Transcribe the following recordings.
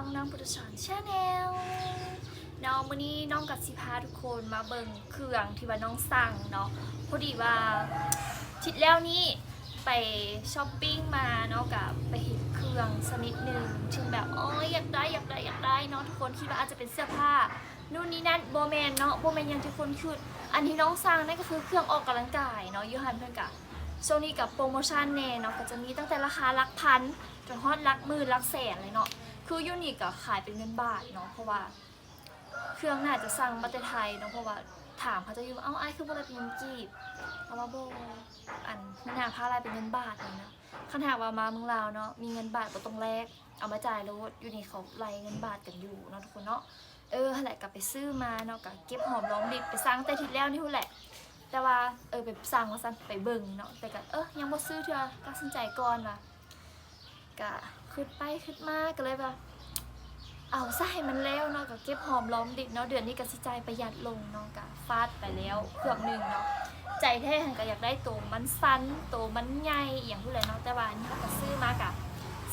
องน้องพุทธชนชาแนลน้องวันนี้น้องกับสิพาทุกคนมาเบิ่งเครื่องที่ว่าน้องสั่งเนาะพอดีว่าทิดแล้วนี้ไปช้อปปิ้งมาเนาะกับไปเห็นเครื่องสกนิดหนึ่งถึงแบบโอ้ยอยากได้อยากได้อยากได้เนาะทุกคนคิดว่าอาจจะเป็นเสื้อผ้านู่นนี่นั่นโบแมนเนาะโบแมนยังทุกคนคืออันที่น้องสั่งนั่นก็คือเครื่องออกกำลังกายเนาะยูฮันเพื่อนกะช่วงนี้กับโปรโมชั่นเน่เนาะก็จะมีตั้งแต่ราคาหลักพันจนฮอดหลักหมื่นหลักแสนเลยเนาะ คือยูนิคก็ขายเป็นเงินบาทเนาะเพราะว่า เครื่องน่าจะสั่งมาแต่ไทยเนาะเพราะว่าถามเขาจะอยู่ว่าเอ้าไอ้คือบ่ได้เป็นเงินกีบเอามาโบอันไม่น่าพาอะไรเป็นเงินบาทเลยนะคันหาว่ามาเมืองลาวเนาะมีเงินบาทก็ต้องแลกเอามาจ่ายแล้วอยู่นี่เขาไล่เงินบาทกันอยู่เนาะทุกคนเนาะเออแหละกลับไปซื้อมาเนาะกับเก็บหอมรอมริบไปสร้างแต่ทิศแล้วนี่หุ่นแหละ แต่ว่าเออไปสร้างว่าซั่นไปเบิ่งเนาะแต่ก็เออยังบ่ซื้อเทื่อก็สนใจก่อนว่ะ ก็ขึ้นไปขึ้นมาก็เลยแบบเอาซะให้มันแล้วเนาะก็เก็บหอมรอมริบเนาะเดือนนี้ก็สิจ่ายประหยัดลงเนาะก็ฟาดไปแล้วเครื่องหนึ่งเนาะใจแท้หันก็อยากได้ตัวมันสั้นตัวมันใหญ่อย่างผู้ใดเนาะแต่ว่านนี้เราก็ซื้อมากะ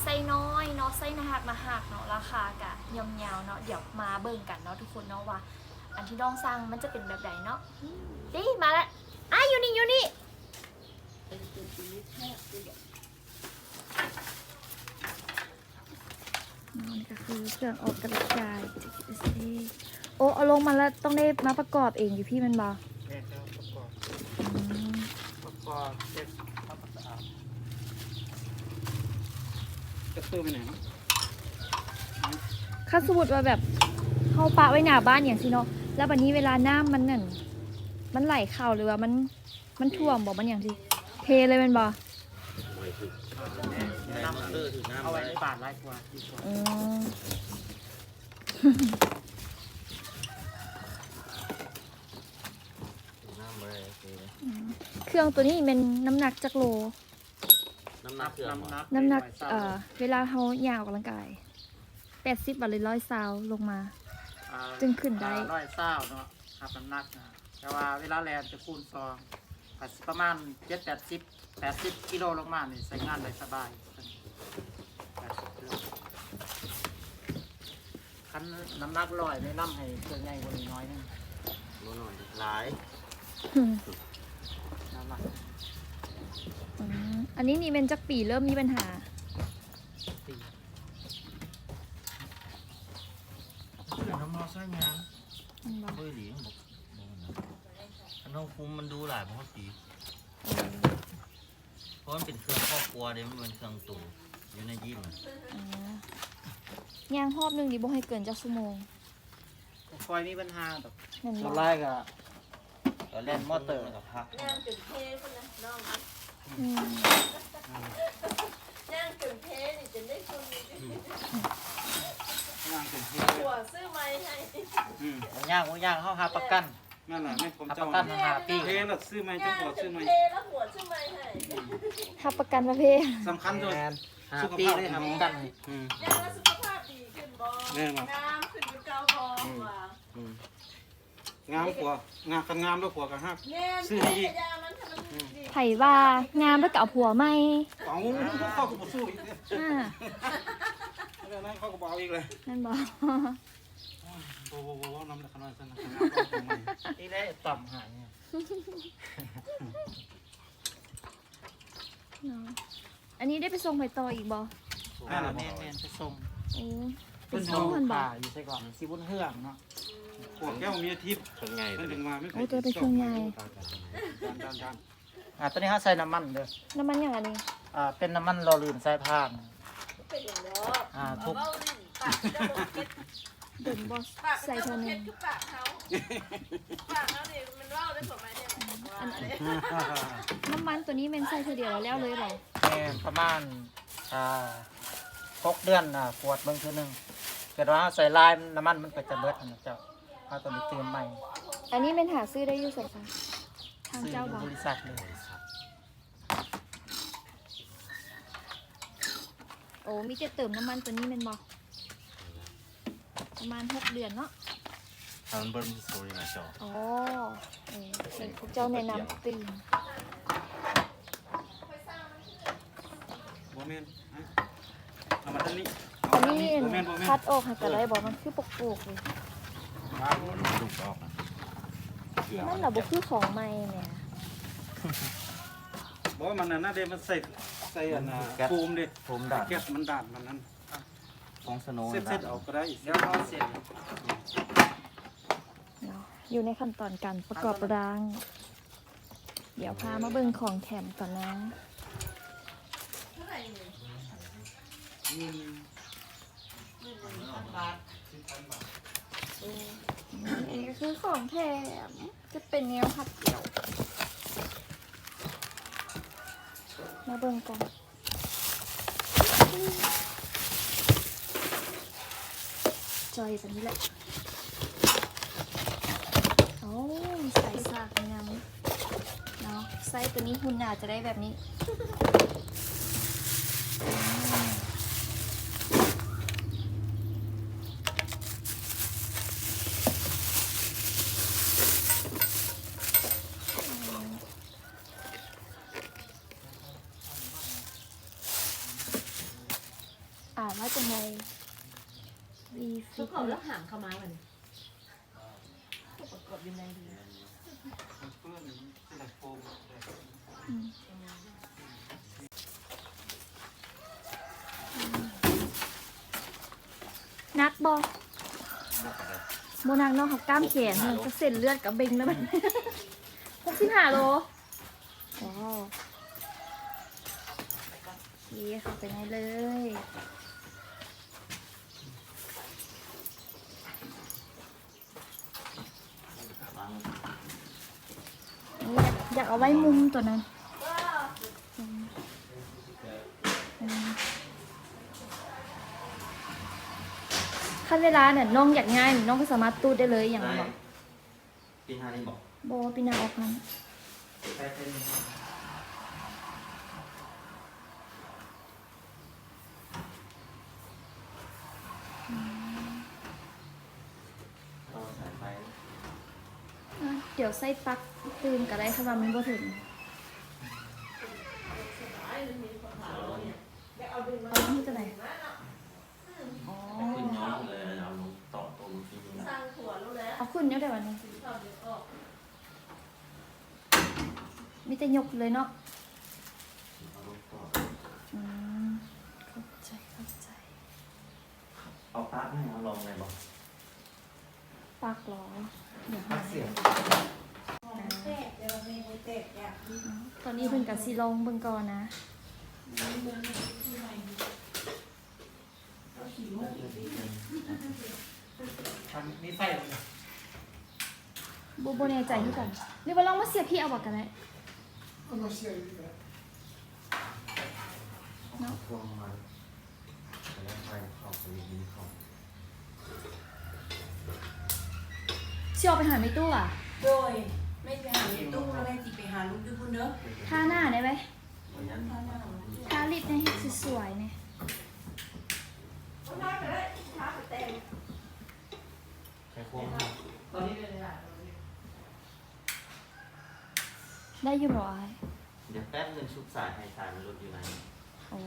ไส้น้อยเนาะไส้นาหักนาหักเนาะราคากะยาวๆเนาะเดี๋ยวมาเบิ่งกันเนาะทุกคนเนาะว่า อันที่น้องสร้างมันจะเป็นแบบไหนเนาะดิมาแล้ว อะอยู่นี่อยู่นี่ นี่ก็คือเครื่องออกกำลังกายโอ้เอาลงมาแล้วต้องได้มาประกอบเองอยู่พี่มันบอแม่ครับประกอบมประกอบเสร็จทำความสะอาดจะซื้อไปไหนเนาะถ้าสมมติว่าแบบเข้าปะไว้หน้าบ้านอย่างสิเนาะแล้วบัดนี้เวลาน้ำมันนั่นมันไหลเข้าหรือว่ามันมันท่วมบอกมันอย่างสิเทเลยแมันบอ น้ำซื้อถึงน้ำเอาไว้ในบาทไร้กว่าดีกว่าอืมน้ำเลยโอเคเครื่องตัวนี้เป็นน้ำหนักจักโล น้ำหนักเครื่องน้ำหนักน้ำหนักไว้เศร้าเอ่อเวลาเขายาวออกกำลังกายแปดสิบบาทหรือร้อยซาวลงมาอ่าจึงขึ้นได้อ่าร้อยเศร้าเนาะครับน้ำหนักนะแต่ว่าเวลาแลนจะคูณซองอาจสิประมาณเจ็ดแปดสิบแปดสิบกิโลลงมาเนี่ยใช้งานได้สบาย80กิโล คันน้ำหนักร้อยไม่น้ำให้เครื่องใหญ่กว่านี้น้อยนึงบ่หน่อยหลายน้ำหนักอืมอันนี้นี่เป็นจักปีเริ่มมีปัญหาสี่น้ำมอใส่งานอืมบอกเฮ้ยหลีบอกบอกนะอันน้องคุมมันดูหลายมันก็สีเพราะมันเป็นเครื่องครอบครัวเด้มันเป็นเครื่องตู่ อยู่ในยิมอะอ๋อย่างรอบหนึ่งดิบ่ให้เกินจักชั่วโมงบ่คอยมีปัญหาแบบเห็นส่บวอนกแรกอะตอนแรกมอเตอร์มันกับพักย่างถึงเทคนนะน้องอืมย่างถึงเทนี่จะได้คนนี้งานเป็นเทหัวซื้อไม้ให้อืมโอ้ย่างโอ้ย่างเขาหาประกันนั่นแหละแม่ผมหาปเจ้าระกันหาปี เทแล้วซื้อไหมเจ้าย่างบอกถึซื้องไหมเทแล้วหัวซื้อไม้ให้ทับประกันประเภทสำคัญด้วย หาปีเลยหาประกันให้อืมย่างแล้วสุขภาพดีขึ้นบ่แน่นอน งามขึ้นเป็นเก่าบ่ว่ะอืมงามกว่างามกันงามด้วยกว่ากันฮัก แน่นซื้อให้อีก ยามันทำมันดีไผ่ว่างามแล้วก็เอาผัวไหมเอาเข้ากับสู้อีกเลยอ่าเรื่องนั้นเขาก็บอกอีกเลยนั่นบอกโอ้โหน้ำตะขนาดนั้นนะนี่แหละต่ำหายเนี่ยเนาะ อันนี้ได้ไปส่งไปต่ออีกบ่แน่นอนแม่นแม่นไปส่งโอ้ไปเป็นส่โซ่งมันบ่ป่าอยู่ใช่ก่อนสีบุญเฮืองเนาะพวกแก้วมีอาทิตย์เป็นไงมันถึงมาไม่โอ้ตัวเป็นเครื่องใหญ่ดันดันดันอ่าตอนนี้เขาใส่น้ำมันเด้อน้ำมันอย่างอันนี้อ่าเป็นน้ำมันรอลื่นสายพานเป็นอย่างดอกอ่าทุก เอาลิ้นปากจะบ่เก็ดเดินบอสปากใส่จะเท่าบ่นึเก็ดงคือปากเขาปากเขานี่มันเว้าได้กว่าไหมเนี่ยว่าเลยน้ำมันตัวนี้เป็นใส่เธอเดียวแล้วเลยเหรอแม่นประมาณอ่าหกเดือนอ่าขวดเบิ่งคือหนึงเกิดว่าใส่ลายน้ำมันมันก็จะเบิดนะเจ้าเอาตัวนี้เติมใหม่อันนี้เป็นหาซื้อได้อยู่สักคะทางซื้อเจ้าอยู่บอกบริษัทเลยโอ้มีจะเติมน้ำมันตัวนี้เป็นบอก ประมาณหกเดือนเนาะทำเบิ้ลสตอรี่นะจออ๋อเออเห็นพวกเจ้าแนะนำตื่นโมเมนต์เอามาด้านนี้อันนี้นี่คัดออกให้ก็ได้บอกมันคือปกปกๆเลยลูกออกนะเกลือนั่นแหละบ่คือของใหม่เนี่ยบอกว่ามันน่ะน่าเดมันใส่ใส่อันน่ะปูมดิผมด่านแก๊สมันด่านมันนั้น ของสโนว์เซ็ตด่าเซ็นตเอาก็ได้เดี๋ยวเราเสร็จเนาะอยู่ในขั้นตอนการประกอบร่าง เดี๋ยวพามาเบิ่งของแถมก่อนนะเท่าไหร่เนี่ยนี่ก็คือของแถม จะเป็นแนวผัดเดี่ยว มาเบิ่งกัน จอยแบบนี้แหละโอ้ใส่สากยังเนาะใส่ตัวนี้หุ่นอาจจะได้แบบนี้อ่าว่าจะไง วีทุฟิกกคนแล้วหางเข้ามาวันนี้ประกอบยังไงดีนักบอโมนักเนอกเขากล้ามแขนเนี่ยก็เส้นเลือดกับเบงแล้วมันหกสิบห้าโลว้าวโอเคเข้าไปได้เลย อยากอยากเอาไว้มุมตัวนั้นอืมอืมขั้นเวลาเนี่ยน้องอยากง่ายน้องก็สามารถตูดได้เลยอย่างบอกปีห้านี่บอกโบปีนาออกนั้น เดี๋ยวใส่ปลั๊กตื่นก็ได้ถ้าว่ามันบ่ถึงเอาที่จะไหนอ๋อขึ้นย้อนเลยนะเอาลงต่อตัวลูกที่นี่สร้างถั่วรู้แล้วเอาขึ้นเดี๋ยวแต่วันนี้ถอดเดี๋ยวออกมีแต่ยกเลยเนาะเอาลูกต่ออืมเข้าใจเข้าใจ เอาปลั๊กให้เอาลองเลยบอกปลั๊กเหรอเดี๋ยวพัหากเสียง ตอนนี้เพิ่นกับซีลองเบิ่งก่อนนะทำมีไฟหรอโบโบแน่ใจที่กันหรือว่าลองมาเสียบพี่เอาบอกกันได้พวงมันแล้วไฟเข้าไปยิงเข้าเชียวไปหาไม่ตู้อะโดย ไม่ไปหาลูกตุ้งแล้วแม่จีไปหาลูกด้วยคุณเด้อทาหน้าได้ไหมวันนั้นทาลิปเนี่ยให้สวยๆเนี่ยแค่ควงตอนนี้เลยนะได้อยู่หรอไอ้เดี๋ยวแป๊บนึงชุบสายให้สายมันหลุดอยู่ไหนโอ้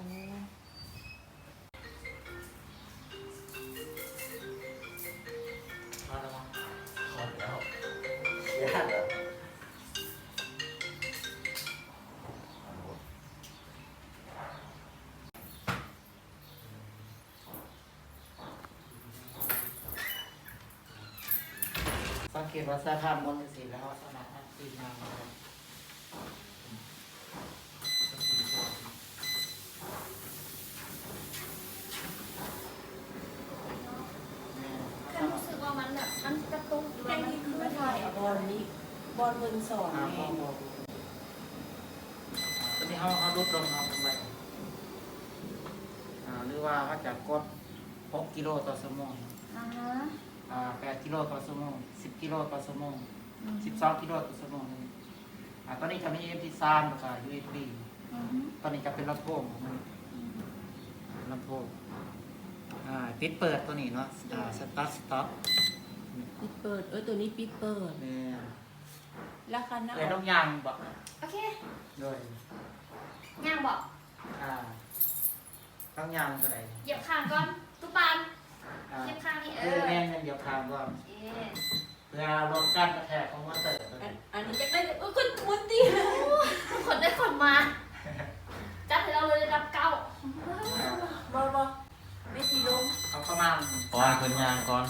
สังเกตว่าสายพานบนสีแล้วสนับตีมาแค่รู้สึกว่ามันแบบมันกระตุ้นหรือแค่นี้คือไม่ถ่ายบอลนี้บอลเบิร์นสองอ่าแม่พอตอนนี้เขาเขาลดลงเอาไปอ่หรือว่าเขาจะกด 6 กิโลต่อชั่วโมงอ่า ฮะอ่า8กิโลต่อชั่วโมง10กิโลต่อชั่วโมงอืม12กิโลต่อชั่วโมงอ่าตอนนี้จะมี MP3 แล้วก็ USB อืมตอนนี้จะเป็นลำโพงมันลำโพงอ่าปิดเปิดตัวนี้เนาะอ่าสตาร์ทสต็อปปิดเปิดเออตัวนี้ปิดเปิดเนี่ยราคาหน้าเลยต้องยางบอกโอเคด้วยย่างบอกอ่าต้องยางเท่าไหร่เหยียบคางก่อนตุ๊ปันอ่า เทียบข้างนี่เอเอออแม่นแม่นเดียวคางก็เอ๊ะเพื่อลดการกระแทกของมอเตอร์ตัวอันนี้อันนี้จะได้เออคุณมุนตีขนได้ขนมาจัดให้เราเลยระดับเก้าบอบอไม่ตีลงเอาประมาณก่อนคนยางก่อน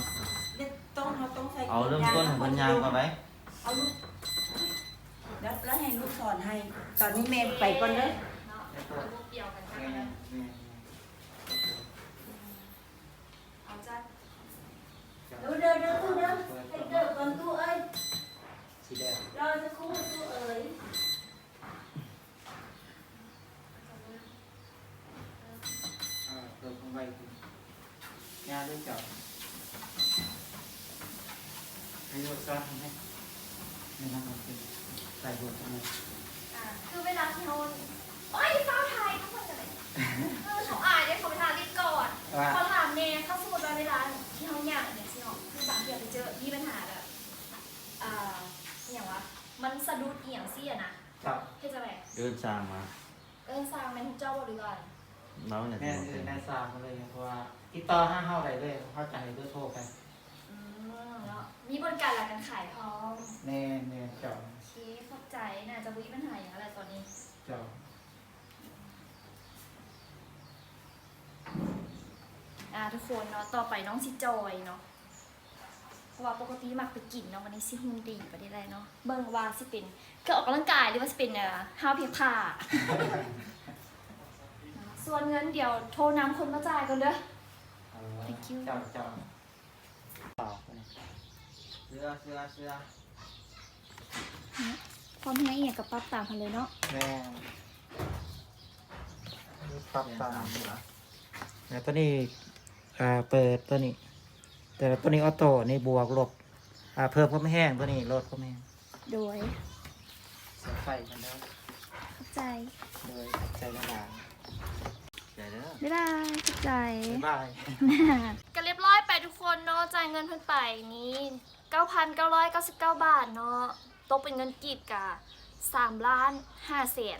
เนี่ยต้องเขาต้องใส่เอาเริ่มต้นของคนยางก่อนไหมเอาลูกแล้วแล้วให้ลูกสอนให้ ตอนนี้แม่ไปก่อนเด้อเนาะรูปเดียวกันกันแม่นะแม่เอาจัด เด้อเด้อเด้อตู้เด้อให้เกิดก่อนตู้เอ้ยสีแดงร อบางทีเราไปเจอมีปัญหาแบบอ่าอหย่างวะมันสะดุดเอียงซี่อะนะจับเฮ็ดจะไงเดินสร้างมาเออสร้างแม่นทุกเจ้าบริวารเราเนี่ยแม่คือแม่สามมาเลยเพราะว่าติดต่อห้าเฮาได้เลยเข้าใจด้วยโทรไปอืมเนาะมีบริการหลักการขายพร้อมแน่แน่เจ้าโอเคเข้าใจน่าจะมีปัญหาอย่างไรตอนนี้ เจ้าอ่าทุกคนเนาะต่อไปน้องสิจอยเนาะเพ ราะว่าปกติมักไปกินเนาะวันนี้สิหุ่นดีประเด็นอะไรเนาะเบิ่งว่าสิเป็นเครื่องออกกำลังกายหรือว่าสิเป็นเอ่อห้าวเพียงผ้า ส่วนเงินเดี๋ยวโทรนำคนมาจ่ายกันเด้อเออ Thank you เจ้าเจ้าเปล่าเสื้อเสื้อเสื้อความให้เอียงกับปั๊บตามกันเลยเนาะแม่ปรับตามแล้วตัวนี้อ่าเปิดตัวนี้ แต่ตัวนี้ออโต้นี่บวกลบอ่าเพิ่มความแห้งตัวนี้ลดความแห้งโดยเสียไฟกันแล้วเข้าใจโดยใจละลายใจเด้อบ๊ายบายเข้าใจ บ๊ายบาย ก็เรียบร้อยไปทุกคนเนาะจ่ายเงินเพิ่นไปนี้ 9,999 บาทเนาะตกเป็นเงินกีบกะ3ล้าน5แสน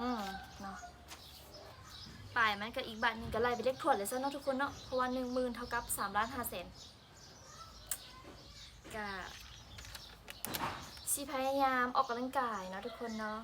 อืมเนาะไปมันก็อีกบาทหนึงก็ไล่ไปเลขถวดเลยซะเนาะทุกคนเนาะเพราะว่า10,000เท่ากับ3ล้าน5แสน กะสิพยายามออกกำลังกายเนาะทุกคนเนาะ